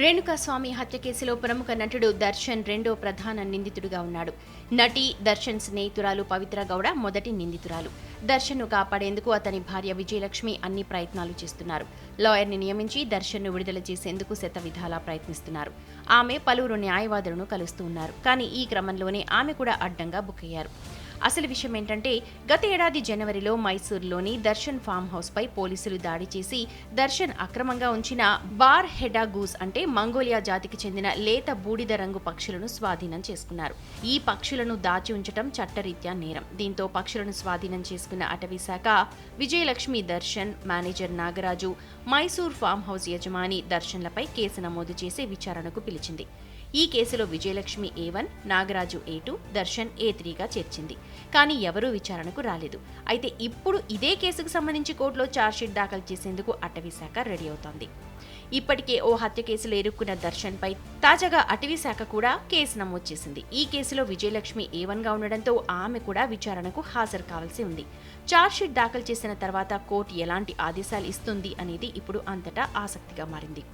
రేణుకాస్వామి హత్య కేసులో ప్రముఖ నటుడు దర్శన్ రెండో ప్రధాన నిందితుడిగా ఉన్నాడు. నటి దర్శన్ స్నేహితురాలు పవిత్ర గౌడ మొదటి నిందితురాలు. దర్శన్ను కాపాడేందుకు అతని భార్య విజయలక్ష్మి అన్ని ప్రయత్నాలు చేస్తున్నారు. లాయర్ని నియమించి దర్శన్ను విడుదల చేసేందుకు శత విధాలా ప్రయత్నిస్తున్నారు. ఆమె పలువురు న్యాయవాదులను కలుస్తూ ఉన్నారు. కానీ ఈ క్రమంలోనే ఆమె కూడా అడ్డంగా బుక్ అయ్యారు. అసలు విషయం ఏంటంటే గత ఏడాది జనవరిలో మైసూర్లోని దర్శన్ ఫామ్ హౌస్ పై పోలీసులు దాడి చేసి దర్శన్ అక్రమంగా ఉంచిన బార్ హెడాగూస్ అంటే మంగోలియా జాతికి చెందిన లేత బూడిద రంగు పక్షులను స్వాధీనం చేసుకున్నారు. ఈ పక్షులను దాచి ఉంచడం చట్టరీత్యా నేరం. దీంతో పక్షులను స్వాధీనం చేసుకున్న అటవీ శాఖ Vijayalakshmi Darshan manager Nagaraju Mysore farm house యజమాని దర్శన్లపై కేసు నమోదు చేసి విచారణకు పిలిచింది. ఈ కేసులో Vijayalakshmi A one Nagaraju A two Darshan A త్రీగా చేర్చింది. కానీ ఎవరూ విచారణకు రాలేదు. అయితే ఇప్పుడు ఇదే కేసుకు సంబంధించి కోర్టులో ఛార్జ్షీట్ దాఖలు చేసేందుకు అటవీ శాఖ రెడీ అవుతోంది. ఇప్పటికే ఓ హత్య కేసులో ఇరుక్కున్న దర్శన్పై తాజాగా అటవీ శాఖ కూడా కేసు నమోదు చేసింది. ఈ కేసులో విజయలక్ష్మి ఏ వన్గా ఉండడంతో ఆమె కూడా విచారణకు హాజరు కావాల్సి ఉంది. ఛార్జ్షీట్ దాఖలు చేసిన తర్వాత కోర్టు ఎలాంటి ఆదేశాలు ఇస్తుంది అనేది ఇప్పుడు అంతటా ఆసక్తిగా మారింది.